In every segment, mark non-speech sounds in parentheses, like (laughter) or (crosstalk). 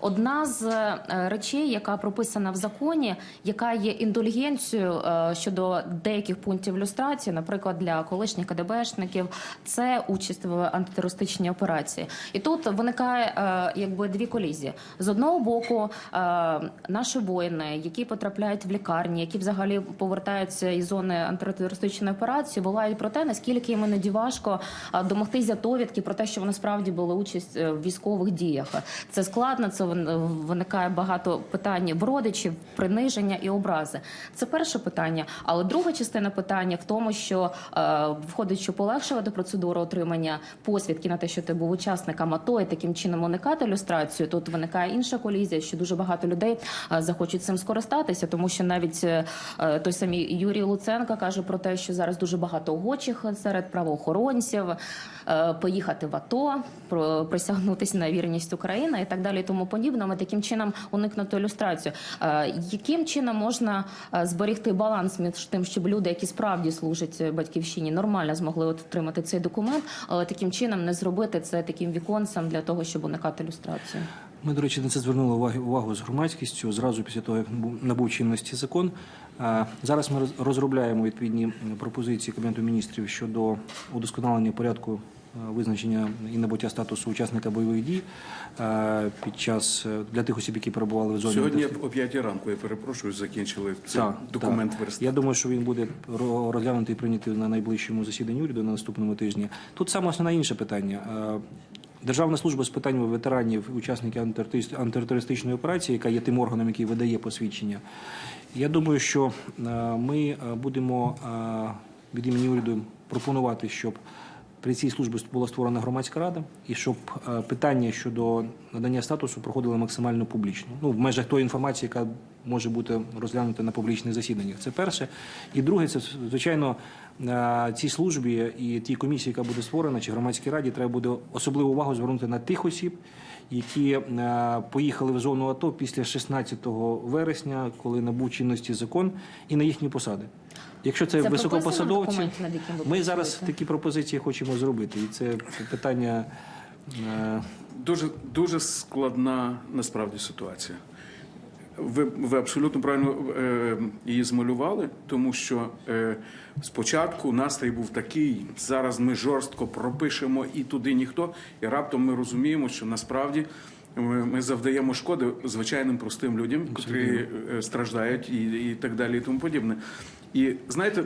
Одна з е, речей, яка прописана в законі, яка є індульгенцією е, щодо деяких пунктів люстрації, наприклад, для колишніх КДБшників, це участь в антитерористичній операції. І тут виникає е, якби дві колізії. З одного боку, наші воїни, які потрапляють в лікарні, які взагалі повертаються із зони антитерористичної операції, волають про те, наскільки їм іноді важко домогтися довідки про те, що вони справді були участь в військових діях. Це складно, це виникає багато питань в родичів, приниження і образи. Це перше питання. Але друга частина питання в тому, що е, входить, що полегшувати процедуру отримання посвідки на те, що ти був учасником АТО, і таким чином уникати люстрацію. Тут виникає інша колізія, що дуже багато людей е, захочуть цим скористатися, тому що навіть е, той самий Юрій Луценко каже про те, що зараз дуже багато охочих серед правоохоронців е, поїхати в АТО, присягнутися на вірність України і так далі, тому подібне. Таким чином уникнути ілюстрацію. Е, Яким чином можна е, зберегти баланс між тим, щоб люди, які справді служать е, батьківщині, нормально змогли отримати цей документ, але таким чином не зробити це таким віконцем для того, щоб уникати ілюстрацію? Ми, до речі, на це звернули увагу, увагу з громадськістю зразу після того, як набув- чинності закон. Зараз ми роз- розробляємо відповідні пропозиції Кабінету міністрів щодо удосконалення порядку визначення і набуття статусу учасника бойових дій е, під час е, для тих осіб, які перебували в зоні. Сьогодні о 5 ранку, я перепрошую, закінчили цей Так, документ так. верстати. Я думаю, що він буде ро- розглянутий і прийнятий на найближчому засіданні уряду на наступному тижні. Тут саме основне інше питання. Е, Державна служба з питань ветеранів, учасників антитерористичної- операції, яка є тим органом, який видає посвідчення. Я думаю, що е, ми е, будемо е, від імені уряду пропонувати, щоб при цій службі була створена громадська рада, і щоб е, питання щодо надання статусу проходили максимально публічно. Ну, в межах тої інформації, яка може бути розглянута на публічних засіданнях. Це перше. І друге, це звичайно е, цій службі і тій комісії, яка буде створена, чи громадській раді, треба буде особливу увагу звернути на тих осіб, які е, поїхали в зону АТО після 16 вересня, коли набув чинності закон, і на їхні посади. Якщо це, Це високопосадовці, ми зараз такі пропозиції хочемо зробити. І це питання. е, Дуже, дуже складна насправді ситуація. Ви, ви абсолютно правильно е, її змалювали, тому що е, спочатку настрій був такий, зараз ми жорстко пропишемо і туди ніхто, і раптом ми розуміємо, що насправді ми, ми завдаємо шкоди звичайним простим людям, які е, страждають і, і так далі, і тому подібне. І знаєте,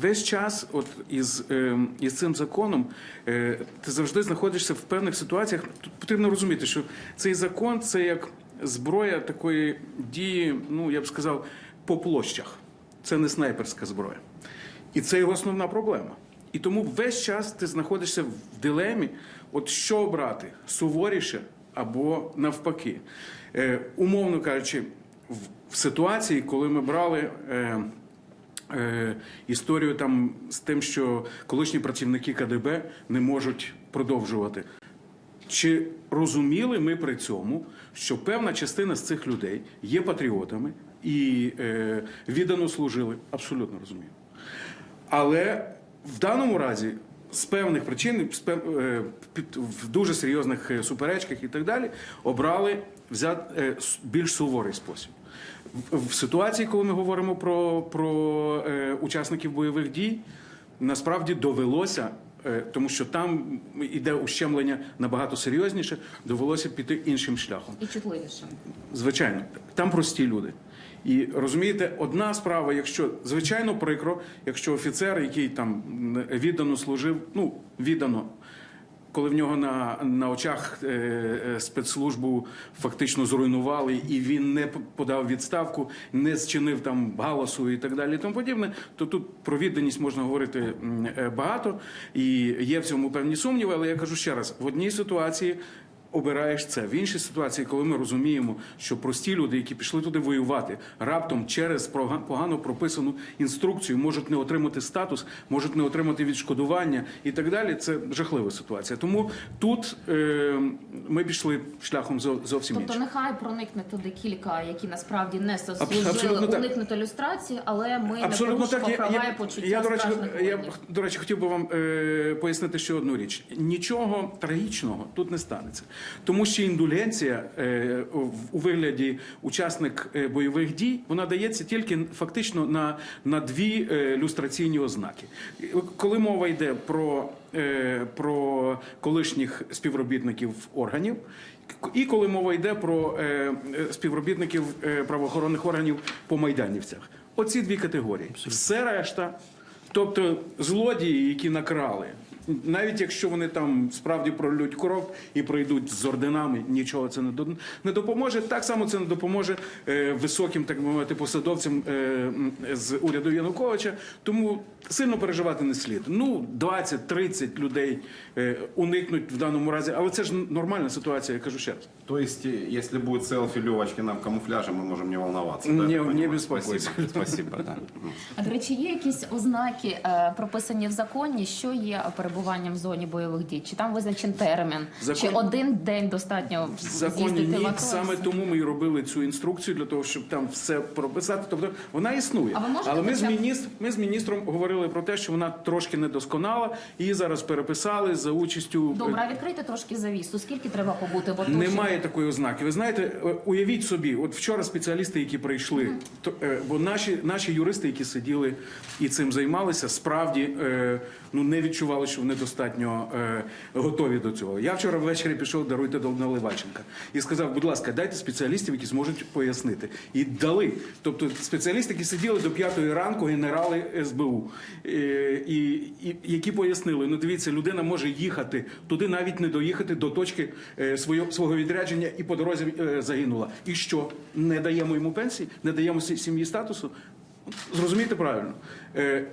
весь час, от із, е, із цим законом, е, ти завжди знаходишся в певних ситуаціях. Тут потрібно розуміти, що цей закон це як зброя такої дії, ну я б сказав, по площах. Це не снайперська зброя. І це його основна проблема. І тому весь час ти знаходишся в дилемі, от що обрати суворіше або навпаки. Е, умовно кажучи, в, в ситуації, коли ми брали. Е, е, історію там з тим, що колишні працівники КДБ не можуть продовжувати. Чи розуміли ми при цьому, що певна частина з цих людей є патріотами і е, віддано служили? Абсолютно розумію. Але в даному разі з певних причин, з пев- е, в дуже серйозних е, суперечках і так далі, обрали взяти е, більш суворий спосіб. В, в ситуації, коли ми говоримо про, про е, учасників бойових дій, насправді довелося. Е, Тому що там іде ущемлення набагато серйозніше, довелося піти іншим шляхом. І чутливіше. Звичайно, там прості люди. І розумієте, одна справа, якщо звичайно прикро, якщо офіцер, який там віддано служив, ну віддано, коли в нього на, на очах е, е, спецслужбу фактично зруйнували, і він не подав відставку, не зчинив там галасу і так далі, і тому подібне, то тут про відданість можна говорити е, багато, і є в цьому певні сумніви. Але я кажу ще раз: в одній ситуації обираєш це. В іншій ситуації, коли ми розуміємо, що прості люди, які пішли туди воювати, раптом через погано прописану інструкцію можуть не отримати статус, можуть не отримати відшкодування і так далі. Це жахлива ситуація. Тому тут е, ми пішли шляхом зо- зовсім Тобто іншим. нехай проникне туди кілька, які насправді не заслужили уникнути люстрації, але ми Абсолютно не так. Права я, і почуття я, до речі, я, до речі, хотів би вам е, пояснити ще одну річ. Нічого трагічного тут не станеться. Тому що індулгенція е, в- у вигляді учасник е, бойових дій вона дається тільки фактично на, на дві е, люстраційні ознаки. Коли мова йде про, про колишніх співробітників органів. І коли мова йде про е, співробітників е, правоохоронних органів по майданівцях, оці дві категорії. Все решта, тобто злодії, які накрали, навіть якщо вони там справді пролють кров і пройдуть з орденами, нічого це не до- не допоможе. Так само це не допоможе е, високим, так мовити, посадовцям е, з уряду Януковича. Тому сильно переживати не слід. Ну, 20-30 людей е, уникнуть в даному разі, але це ж нормальна ситуація, я кажу ще раз. То есть, э, если будет селфи Левочкина в камуфляже, мы можем не волноваться. да, Не-? (laughs) Спасибо, да. А до речі, є якісь ознаки прописані в законі, що є перебуванням в зоні бойових дій? Чи там визначен термін? Закон- Чи один день достатньо В законі ні, АТО? саме тому ми і робили цю інструкцію для того, щоб там все прописати. Тобто вона існує. Але ми з, хоча б- міністр, ми з міністром говорили про те, що вона трошки недосконала. Її зараз переписали за участю. Добре, а відкрийте трошки завісу. Скільки треба побути в? Немає такої ознаки. Ви знаєте, е, уявіть собі, от вчора спеціалісти, які прийшли, то, е, бо наші, наші юристи, які сиділи і цим займалися, справді е, ну не відчували, що вони достатньо е, готові до цього. Я вчора ввечері пішов даруйте до Наливаченка і сказав, будь ласка, дайте спеціалістів, які зможуть пояснити. І дали. Тобто спеціалісти, які сиділи до п'ятої ранку, генерали СБУ, е, і, і які пояснили: ну дивіться, людина може їхати туди, навіть не доїхати до точки е, свого, свого відрядження і по дорозі е, загинула. І що? Не даємо йому пенсії, не даємо сім'ї статусу. Зрозумійте правильно. Е,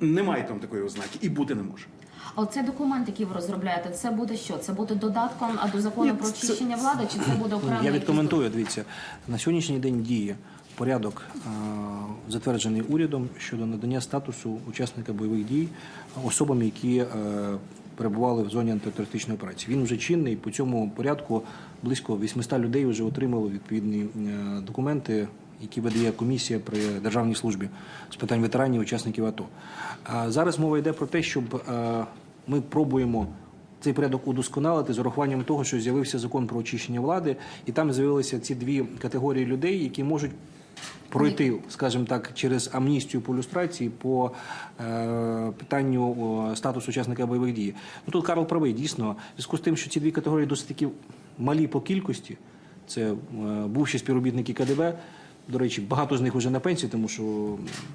немає там такої ознаки і бути не може. А оцей документ, який ви розробляєте, це буде що? Це буде додатком до закону Ні, про це- очищення влади, чи це буде окремо? Я відкоментую. Дивіться, на сьогоднішній день діє порядок, е, затверджений урядом щодо надання статусу учасника бойових дій особам, які е, перебували в зоні антитерористичної операції. Він вже чинний. По цьому порядку близько 800 людей вже отримали відповідні е, документи. Які видає комісія при державній службі з питань ветеранів, учасників АТО. Зараз мова йде про те, щоб е, ми пробуємо цей порядок удосконалити з урахуванням того, що з'явився закон про очищення влади, і там з'явилися ці дві категорії людей, які можуть пройти, скажімо так, через амністію по люстрації по е, питанню статусу учасника бойових дій. Ну тут Карл правий, дійсно, в зв'язку з тим, що ці дві категорії досить таки малі по кількості. Це е, бувші співробітники КДБ. До речі, багато з них вже на пенсії, тому що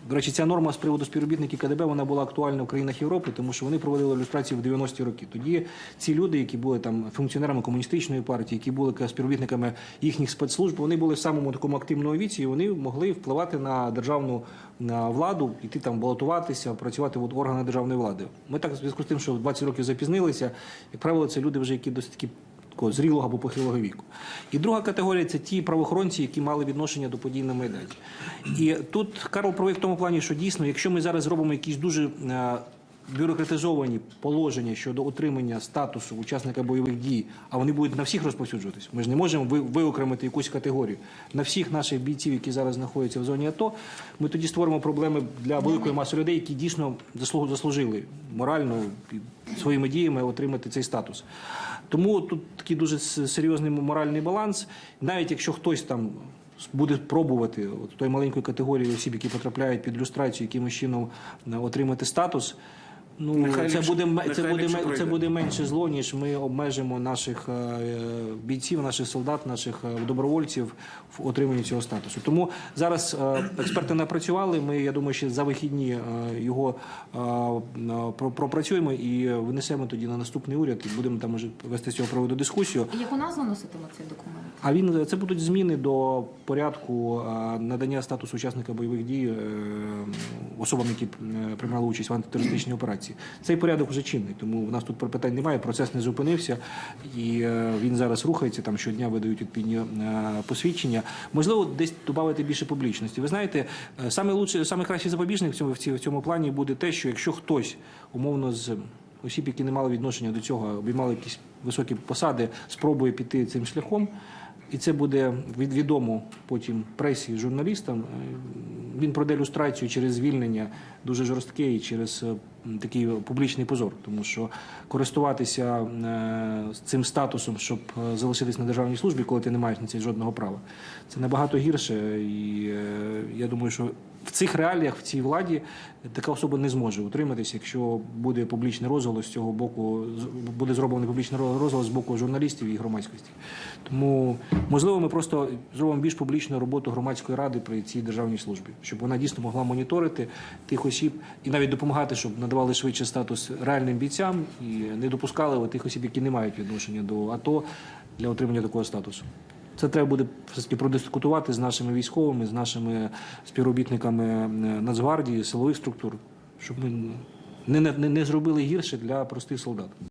до речі, ця норма з приводу співробітників КДБ вона була актуальна в країнах Європи, тому що вони проводили ілюстрації в 90-ті роки. Тоді ці люди, які були там функціонерами комуністичної партії, які були співробітниками їхніх спецслужб, вони були в самому такому активному віці, і вони могли впливати на державну владу, іти там балотуватися, працювати в органах державної влади. Ми так в зв'язку з тим, що 20 років запізнилися, як правило, це люди вже які досить такі такого зрілого або похилого віку. І друга категорія це ті правоохоронці, які мали відношення до подій на Майдані. І тут Карл правий в тому плані, що дійсно, якщо ми зараз зробимо якісь дуже е, бюрократизовані положення щодо отримання статусу учасника бойових дій, а вони будуть на всіх розповсюджуватись. Ми ж не можемо виокремити якусь категорію на всіх наших бійців, які зараз знаходяться в зоні АТО. Ми тоді створимо проблеми для великої маси людей, які дійсно заслужили морально своїми діями отримати цей статус. Тому тут такий дуже серйозний моральний баланс. Навіть якщо хтось там буде пробувати от той маленької категорії осіб, які потрапляють під люстрацію, якимось чином е, отримати статус. Ну Нехай це буде ме- це буде це буде менше зло, ніж ми обмежимо наших е, бійців, наших солдат, наших е, добровольців в отриманні цього статусу. Тому зараз е, експерти напрацювали. Ми я думаю, ще за вихідні е, його е, е, про- пропрацюємо і винесемо тоді на наступний уряд. І будемо там уже вести з цього приводу дискусію. Яку назву носитиме цей документ? А він це будуть зміни до порядку е, надання статусу учасника бойових дій е, особам, які е, приймали участь в антитерористичній операції. Цей порядок вже чинний, тому в нас тут питань немає. Процес не зупинився, і е, він зараз рухається. Там щодня видають відповідні е, посвідчення. Можливо, десь додати більше публічності. Ви знаєте, саме лучше, саме кращий запобіжник в цьому в цьому плані буде те, що якщо хтось умовно з осіб, які не мали відношення до цього, обіймали якісь високі посади, спробує піти цим шляхом. І це буде від- відомо потім пресі, журналістам. Він пройде люстрацію через звільнення дуже жорстке і через е, такий публічний позор, тому що користуватися е, цим статусом, щоб е, залишитись на державній службі, коли ти не маєш на це жодного права, це набагато гірше. І я думаю, що в цих реаліях, в цій владі, така особа не зможе утриматися, якщо буде публічний розголос з цього боку, буде зроблений публічний розголос з боку журналістів і громадськості. Тому можливо, ми просто зробимо більш публічну роботу громадської ради при цій державній службі, щоб вона дійсно могла моніторити тих осіб і навіть допомагати, щоб надавали швидше статус реальним бійцям і не допускали тих осіб, які не мають відношення до АТО для отримання такого статусу. Це треба буде все-таки продискутувати з нашими військовими, з нашими співробітниками е, Нацгвардії, силових структур, щоб ми не, не, не зробили гірше для простих солдат.